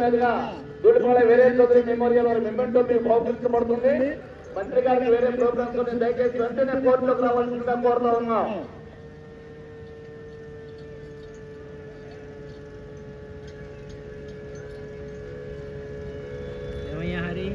మీదుగా వేరే చౌదరి మెమోరియల్ వారి మెమెంటో మీకు బహుకరించబడుతుంది మంత్రి గారికి వేరే ప్రోగ్రామ్స్ ఉన్నాయి. దయచేసి వెంటనే కోర్టులోకి రావాల్సిందిగా కోరుతా ఉన్నాం. ఏమయ్యా హరి?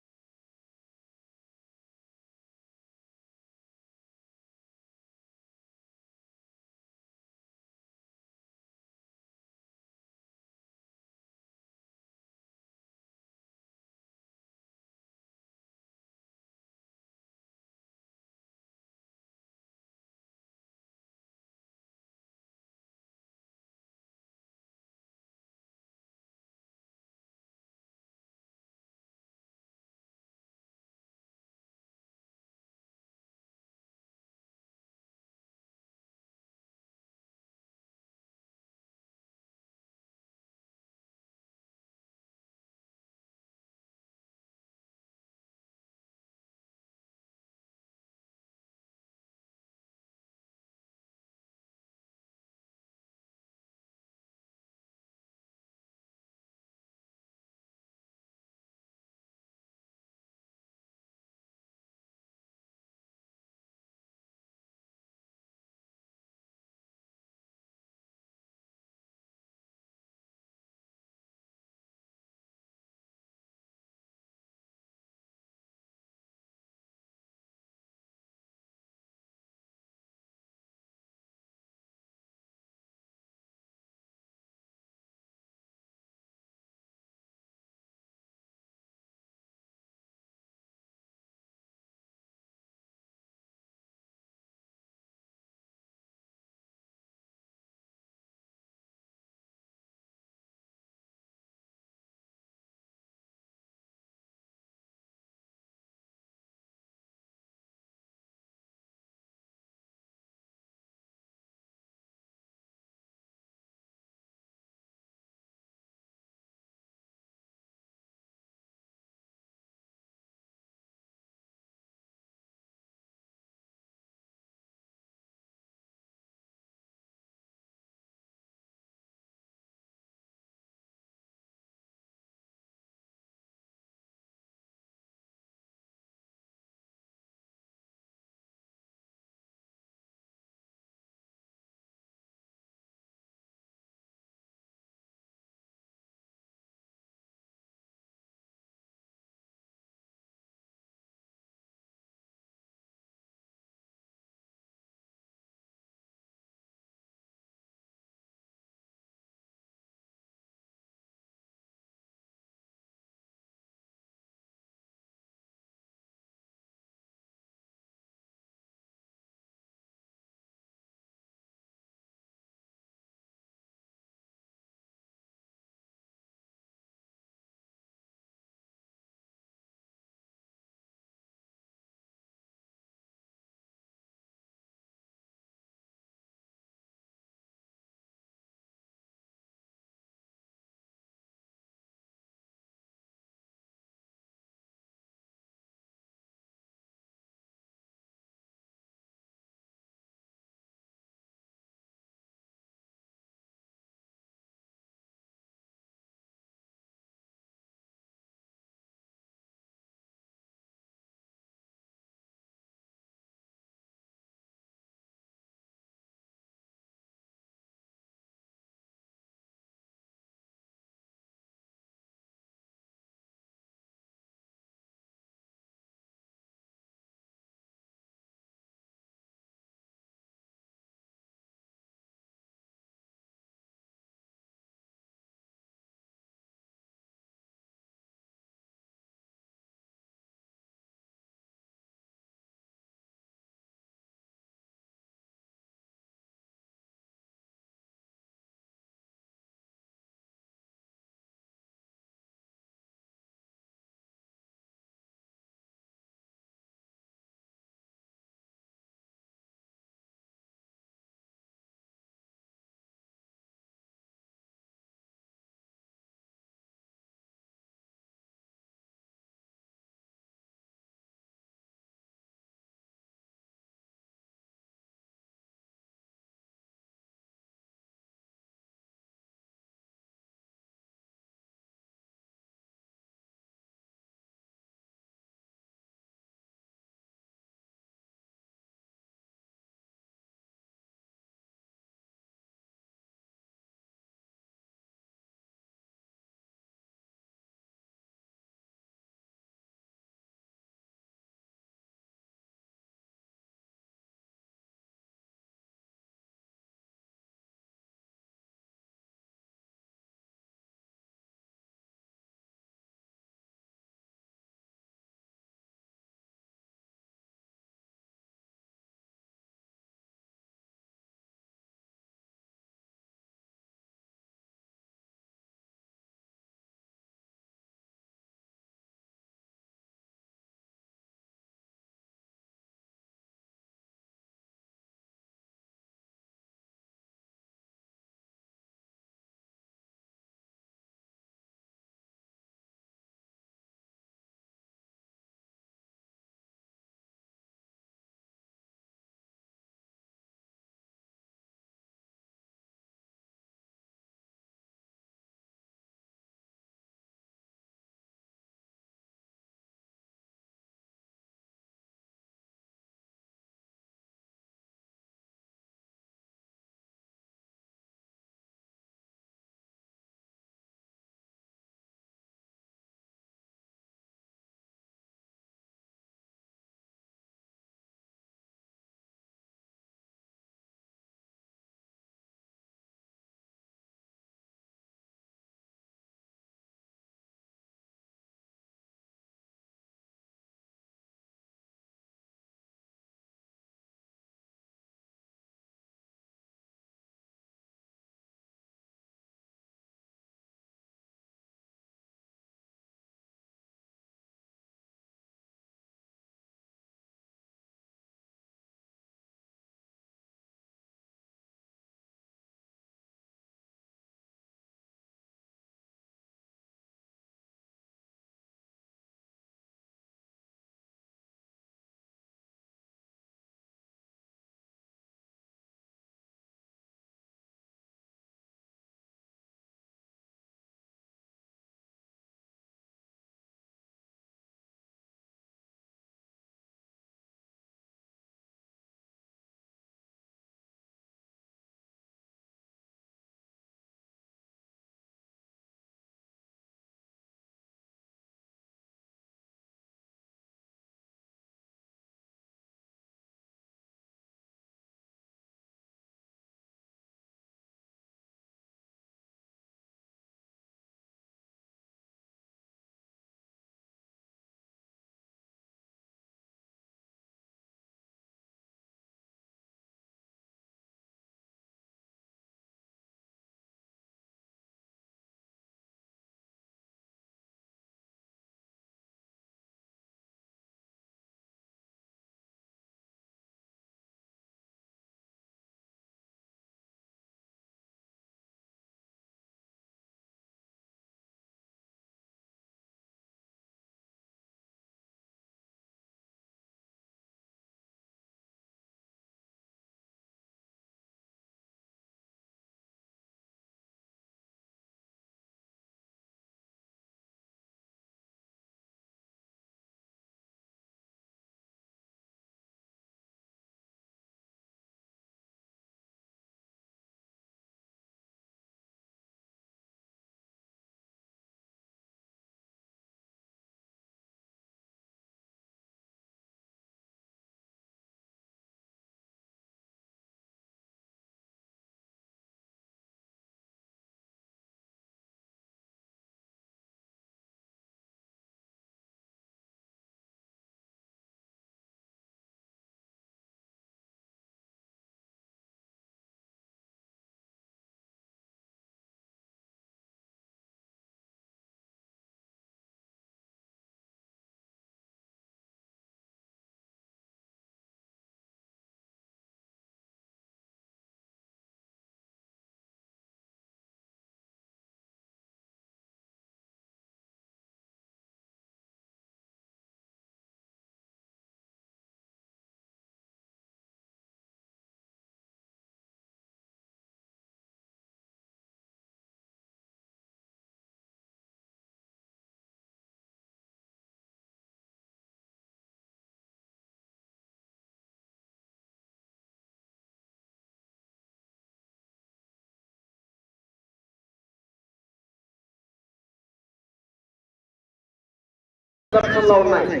ప్రదర్శనలో ఉన్నాయి.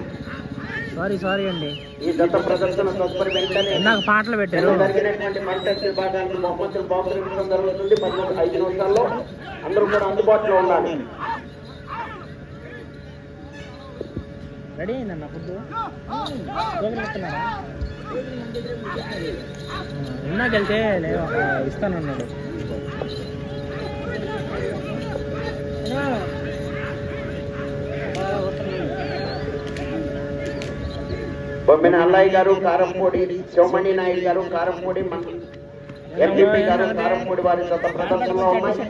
సారీ సారీ అండి. ఈ జత ప్రదర్శన తదుపరి వెంటనే ఇందాక పాటలు పెట్టారు. జరిగినటువంటి మల్టీ విభాగానికి బహుమతులు బహుకరించడం జరుగుతుంది పదమూడు ఐదు నిమిషాల్లో అందరూ కూడా అందుబాటులో ఉండాలి. రెడీ అయిందన్న ఫుడ్ లేవా ఇస్తానన్నాడు బొమ్మిన అల్లయ్య గారు కారంపూడి శివమణి నాయుడు గారు కారంపూడి ఎంపీ గారు కారంపూడి వారి జత ప్రదర్శనలో ఉన్నాయి.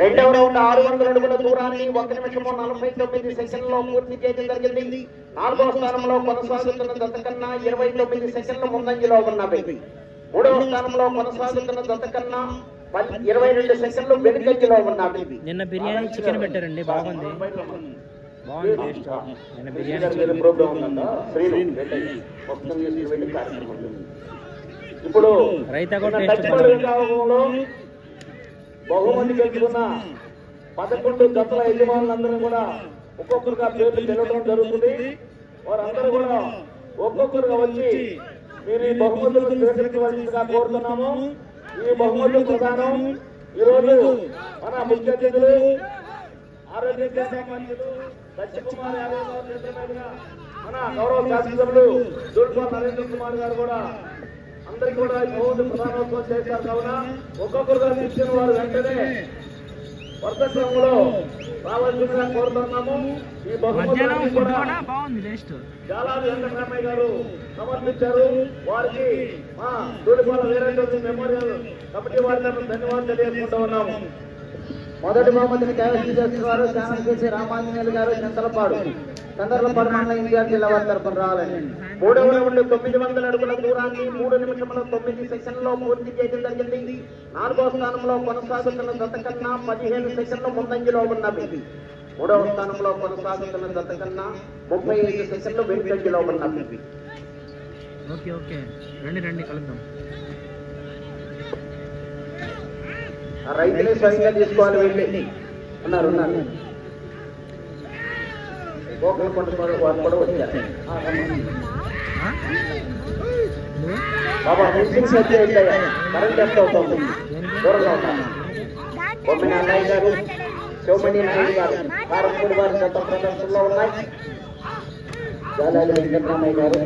రెండవ రౌండ్ ఆరు వందల అడుగుల దూరాన్ని ఒక నిమిషము నలభై తొమ్మిది సెకండ్లో పూర్తి చేయడం జరిగింది. నాలుగవ స్థానంలో కొనసాగుతున్న జత కన్నా ఇరవై తొమ్మిది సెకండ్ల ముందంజలో ఉన్నవి మూడవ స్థానంలో కొనసాగుతున్న జత కన్నా ఇరవై రెండు సెకండ్లు వెనుకంజలో ఉన్నవి నిన్న బిర్యానీ చికెన్ పెట్టారండి బాగుంది. బాగుంది టేస్ట్. నిన్న బిర్యానీ వేరే చికెన్ ప్రోగ్రామ్ ఉందంట శ్రీను. వెళ్ళి మొత్తం చేసి వెళ్ళి కార్యక్రమం ఉంది. ఇప్పుడు రైతా కూడా టేస్ట్ బహుమతి గెలుచుకున్న పదకొండు జతల యజమానులందరూ కూడా ఒక్కొక్కరుగా పేర్లు పిలవడం జరుగుతుంది. వారందరూ కూడా ఒక్కొక్కరుగా వచ్చి మీరు ఈ బహుమతులు స్వీకరించవలసిందిగా కోరుతున్నాము. ఈ బహుమతులు ప్రధానం ఈరోజు మన ముఖ్య అతిథులు ఆరోగ్య శాఖ మంత్రులు సత్యకుమార్ యాదవ్ గారు మన గౌరవ శాసనసభ్యులు దుర్గా నరేంద్ర కుమార్ గారు కూడా అందరికీ కూడా ఈ బహుమతి ప్రధానోత్సవం చేశారు. కావున ఒక్కొక్కరుగా తీసుకున్న వారు వెంటనే వర్త క్రమంలో రావాల్సిందిగా కోరుతున్నాము. ఈ కూడా చాలా వెంకటరామయ్య గారు సమర్పించారు. వారికి మా దూడిపాల వీరేంద్ర మెమోరియల్ కమిటీ వారి ధన్యవాదాలు తెలియజేసుకుంటూ ఉన్నాము. మొదటి బహుమతిని కైవసం చేస్తున్నారు శాసనకేసి రామాంజనేయులు గారు చింతలపాడు చంద్రలపాడు మండలం ఎన్టీఆర్ జిల్లా వారి తరఫున రావాలని మూడవ నుండి తొమ్మిది వందల అడుగుల దూరాన్ని మూడు నిమిషముల తొమ్మిది సెషన్లో పూర్తి చేయడం జరిగింది. నాలుగో స్థానంలో కొనసాగుతున్న గత కన్నా పదిహేను సెషన్లు ముందంజలో ఉన్నవి. మూడవ స్థానంలో కొనసాగుతున్న గత కన్నా ముప్పై ఐదు సెషన్లు వెనుకంజలో ఉన్నవి. Okay okay. రండి రండి కలుద్దాం. రైతులే స్వయంగా తీసుకోవాలి వెళ్ళి ఉన్నారు ఉన్నారు. గోకుల కొండ కూడా వచ్చారు? బాబా మిషన్స్ అయితే వెళ్ళాయా కరెంట్ ఎంత అవుతుంది? దూరంగా ఉంటాను బొమ్మిన అన్నయ్య గారు శివమణి నాయుడు గారు కారపూడి వారి గత ప్రదర్శనలో ఉన్నాయి. వెంకటరామయ్య గారు.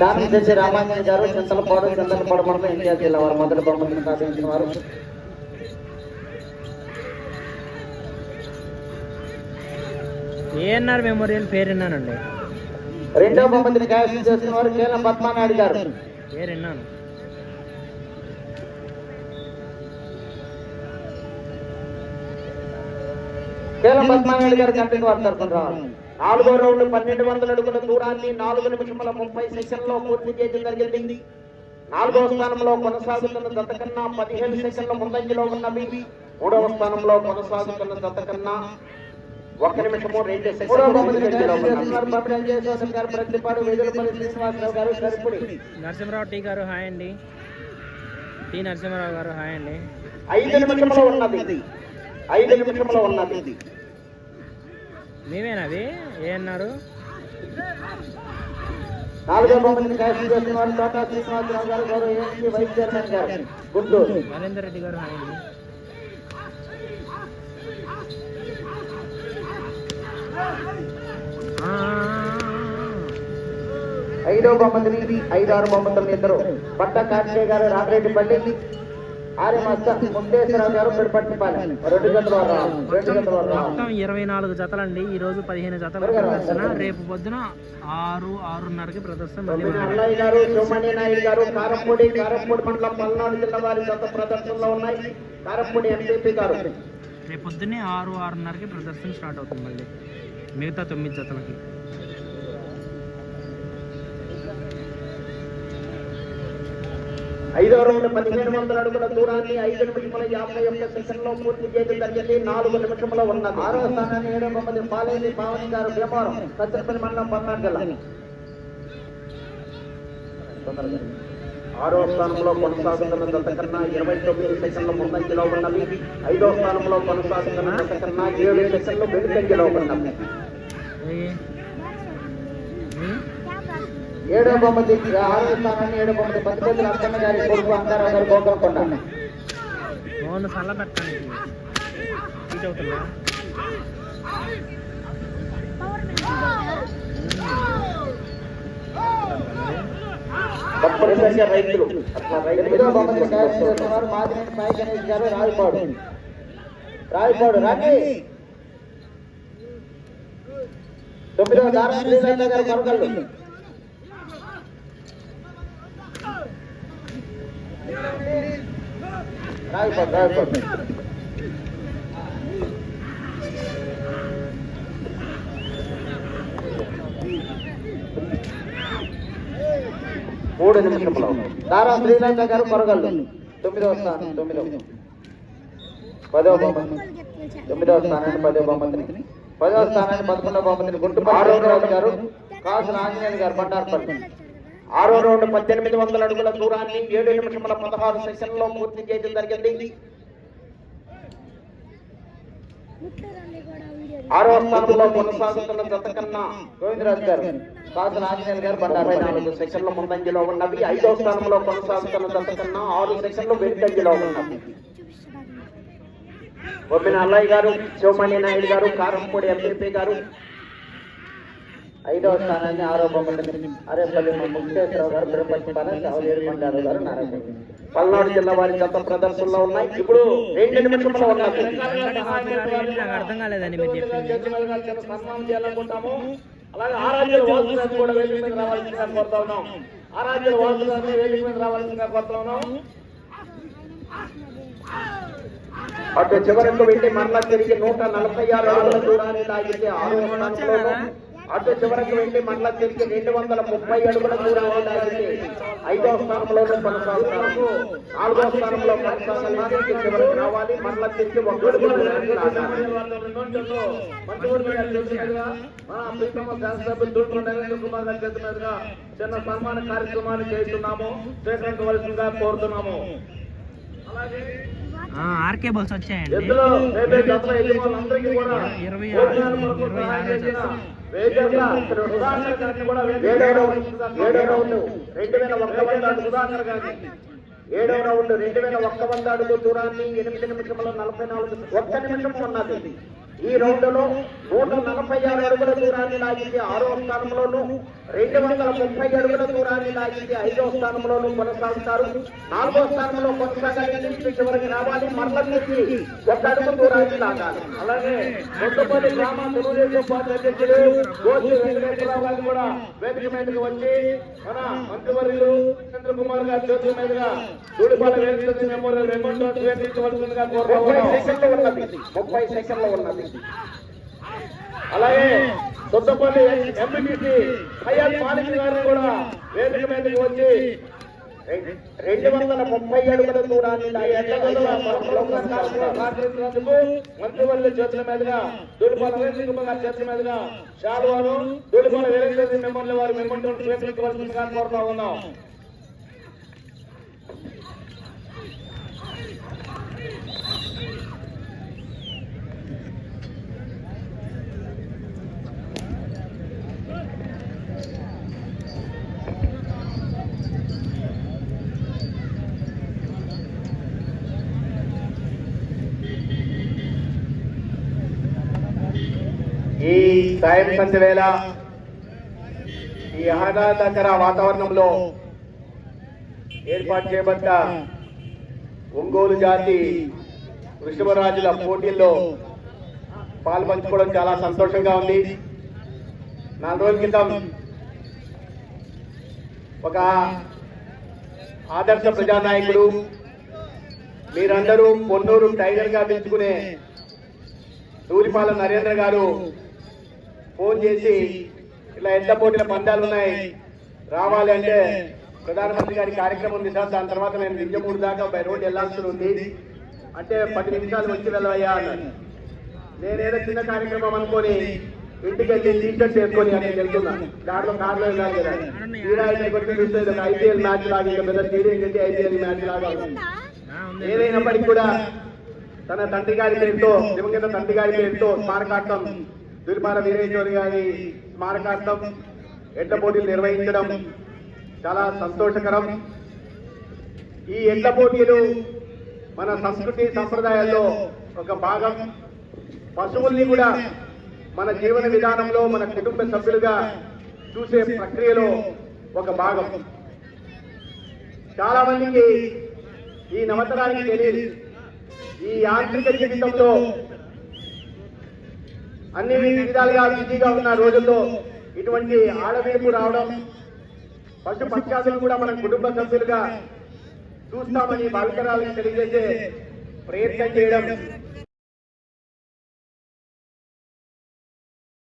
శాసన చేసి రామాంజన్ గారు చింతలపాడు చింతలపాడు మండలం ఎన్టీఆర్ జిల్లా వారు మొదటి బహుమతిని సాధించిన వారు. ఏఎన్ఆర్ మెమోరియల్ పేరు విన్నానండి. రెండవ బహుమతిని కైవసం చేసిన వారు కేలం పద్మానాయుడు గారు. పేరు విన్నాను. కేలం పద్మానాయుడు గారు కంటికి వారు తరఫున రావాలి. నాలుగో రౌండ్ పన్నెండు వందల అడుగుల దూరాన్ని నాలుగు నిమిషముల ముప్పై సెకండ్లో పూర్తి చేయడం జరిగింది. నాలుగవ స్థానంలో కొనసాగుతున్న జత కన్నా పదిహేను సెకండ్ల ముందంజలో ఉన్నవి మూడవ స్థానంలో కొనసాగుతున్న జత కన్నా ఒక నిమిషము రెండు నరసింహరావు టీ గారు హాయ్ అండి. టి నరసింహరావు గారు హాయ్ అండి. ఐదు నిమిషంలో ఉన్నది. ఐదు నిమిషంలో ఉన్నది. మేమేనా అవి? చైర్మన్ గారు. గుంటూరు నరేందర్ రెడ్డి గారు హాయ్ అండి ఆ, ఐదో బహుమతిని ఐదు ఆరు బహుమతులు ఇద్దరు. పట్ట కార్తీయ గారు రామరెడ్డిపల్లి మొత్తం ఇరవై నాలుగు జతలండి. ఈ రోజు పదిహేను జతల ప్రదర్శన. రేపు పొద్దున ఆరు ఆరున్నరకి ప్రదర్శన. రేపు పొద్దున్నే ఆరు ఆరున్నరకి ప్రదర్శన స్టార్ట్ అవుతుంది మళ్ళీ. మిగతా తొమ్మిది జతలకి. ఐదో రౌండ్ పదిహేను వందల అడుగుల దూరాన్ని ఐదు నిమిషముల యాభై ఒక్క సెకండ్లో పూర్తి చేయడం జరిగింది. నాలుగు నిమిషంలో ఉన్నది. ఆరో స్థానాన్ని ఏడో మంది పాలేని భావని గారు వ్యాపారం. సత్యపల్లి మండలం పల్నాడు జిల్లా. ఆరో స్థానంలో కొనసాగుతున్న జత ఇరవై తొమ్మిది సెకండ్ల ముందంజలో ఉన్నవి ఐదో స్థానంలో కొనసాగుతున్న జత ఏడు సెకండ్లు వెనుకంజలో ఉన్నవి ఏడో బొమ్మది ఆరో స్థానాన్ని ఏడో బొమ్మది పతిపతి లక్షణ గారి కొడుకు అంగారావు గారు తప్పనిసరిగా రైతులు. బొమ్మది చేస్తున్నారు మాదిరెడ్డి సాయి గణేష్ గారు రాయపాడు రాయపాడు రాజీ తొమ్మిదవ దారా శ్రీలంక గారు కొరకల్లు రాయపాడు రాయపాడు మూడు నిమిషంలో దారా శ్రీలంక గారు కొరగల్లు తొమ్మిదవ స్థానం తొమ్మిదవ. పదవ బహుమతి. తొమ్మిదవ స్థానాన్ని పదవ బహుమతిని. పదవ స్థానాన్ని పదకొండవ బహుమతిని గుంటు ఆరో గారు కాసు ఆంజనేయులు గారు బండార్పల్లి ఆరో రౌండ్ పద్దెనిమిది వందల అడుగుల దూరాన్ని ఏడు నిమిషముల పదహారు సెషన్లో పూర్తి చేయడం జరిగింది. ఆరో స్థానంలో కొనసాగుతున్న జత కన్నా గోవిందరాజు గారు కాసుల ఆంజనేయులు గారు అరవై నాలుగు సెకండ్ల ముందంజలో ఉన్నవి. ఐదో స్థానంలో కొనసాగుతున్న జత కన్నా ఆరు సెషన్లు వెనుకంజలో ఉన్నవి. బొమ్మిన అల్లయ్య గారు శివమణి నాయుడు గారు కారంపూడి ఎంపీపీ గారు ఐదవ స్థానాన్ని ఆరో బొమ్మని అరేపల్లి ముక్తేశ్వరరావు గారు తిరుపతి పన చావలేరు మండారు గారు నారాయణ. పల్నాడు జిల్లా వారి గత ప్రదర్శనలో ఉన్నాయి. ఇప్పుడు రెండు నిమిషంలో ఉన్నది నాకు అర్థం కాలేదండి మీరు చెప్పింది. సన్మానం చేయాలనుకుంటాము. అలాగే ఆరాధ్యుల కూడా వేదిక మీద రావాల్సిందిగా కోరుతా ఉన్నాం. ఆరాధ్యుల వాసుదాన్ని వేదిక మీద రావాల్సిందిగా కోరుతా ఉన్నాం. అటు చివరకు వెళ్ళి మరలా తిరిగి నూట నలభై ఆరు అడుగుల దూరాన్ని లాగితే ఆరో అటు చివరకు వెళ్ళి మరలా తిరిగి రెండు వందల ముప్పై అడుగుల దూరం ఉండాలని ఐదో స్థానంలోనూ కొనసాగుతారు. నాలుగో స్థానంలో కొనసాగాలి చివరికి రావాలి. మరలా తిరిగి ఒక అడుగు చిన్న సన్మాన కార్యక్రమాన్ని చేస్తున్నాము. స్వీకరించవలసిందిగా కోరుతున్నాము. అలాగే ఆర్కే బస్ వచ్చాయండి. ఇరవై ఆరు, కొరకు ఇరవై సహాయం ఆరు చేసిన జతలు. వేదికగా సుధాకర్ గారిని కూడా ఏడో రౌండ్ రౌండ్. వేల ఒక్క వంద అడుగు సుధాకర్ గారిని. ఏడో రౌండ్ రెండు వేల ఒక్క వంద అడుగు దూరాన్ని ఎనిమిది నిమిషముల నలభై నాలుగు ఒక్క నిమిషం ఉన్నది ఈ రౌండ్లో నూట నలభై ఆరు అడుగుల దూరాన్ని లాగింది ఆరో స్థానంలోను రెండు వందల ముప్పై అడుగుల దూరాన్ని లాగింది ఐదో స్థానంలోను కొనసాగుతారు. నాలుగో స్థానంలో కొనసాగాలి చివరికి రావాలి. మరల తిరిగి ఒక అడుగు దూరాన్ని లాగాలి. అలాగే గ్రామ తెలుగుదేశం పార్టీ అధ్యక్షులు వెంకటేశ్వరరావు గారు కూడా వేదిక మీదకి వచ్చి మన మంత్రివర్యులు చంద్రకుమార్ గారు గారి చేతుల మీదుగా దూడిపాల వేదిక మెమోరియల్ స్వీకరించవలసిందిగా ఉన్నది. ముప్పై సెకండ్లు ఉన్నది. అలాగే కొత్తపల్లి ఎంపీటీసీ హయాత్ మాలిక్ గారిని కూడా వేదిక మీదకి వచ్చి రెండు వందల ముప్పై అడుగుల దూరాన్ని మంత్రివర్యుల చేతుల మీదుగా దూడిపాల వేదిక గారి చేతుల మీదుగా షాల్వాను దూడిపాల వేదిక మెమోరియల్ వారు మిమ్మల్ని స్వీకరించవలసిందిగా కోరుతా ఉన్నాం ఈ సాయం సంధ్య వేళ ఈ ఆహ్లాదకర వాతావరణంలో ఏర్పాటు చేయబడ్డ ఒంగోలు జాతి వృషభరాజుల పోటీల్లో పాల్పంచుకోవడం చాలా సంతోషంగా ఉంది. నాలుగు రోజుల క్రితం ఒక ఆదర్శ ప్రజానాయకుడు మీరందరూ పొన్నూరు టైగర్గా పిలుచుకునే సూరిపాల నరేంద్ర గారు ఫోన్ చేసి ఇలా ఎడ్ల పోటీల పందాలు ఉన్నాయి? రావాలి అంటే ప్రధానమంత్రి గారి కార్యక్రమం ఉంది సార్. దాని తర్వాత నేను నిజమూడు దాకా బై రోడ్ వెళ్ళాల్సి ఉంది. అంటే పది నిమిషాలు వచ్చి వెళ్ళవయ్యా అన్నాడు నేనేదో చిన్న కార్యక్రమం అనుకొని ఇంటికి వెళ్ళి టీషర్ట్ వేసుకొని అని వెళ్తున్నాను దాంట్లో కార్లో వెళ్ళాలి కదా. తీరా ఇక్కడికి చూస్తే ఒక ఐపీఎల్ మ్యాచ్ లాగా ఇంకా పెద్ద స్టేడియం కట్టి ఐపీఎల్ మ్యాచ్ లాగా ఏదైనప్పటికీ కూడా తన తండ్రి గారి పేరుతో దివంగత తండ్రి గారి పేరుతో స్మారకార్థం తిరుమల వీరేశ్వరి గారి స్మారకార్థం ఎడ్ల పోటీలు నిర్వహించడం చాలా సంతోషకరం. ఈ ఎడ్ల పోటీలు మన సంస్కృతి సంప్రదాయాల్లో ఒక భాగం. పశువుల్ని కూడా మన జీవన విధానంలో మన కుటుంబ సభ్యులుగా చూసే ప్రక్రియలో ఒక భాగం. చాలా మందికి ఈ నవతరానికి తెలియదు. ఈ యాంత్రిక జీవితంలో అన్ని విధాలుగా బిజీగా ఉన్న రోజుల్లో ఇటువంటి ఆడవేపు రావడం పశు పక్షాదులు కూడా మన కుటుంబ సభ్యులుగా చూస్తామని భావితరాలకు తెలియజేసే ప్రయత్నం చేయడం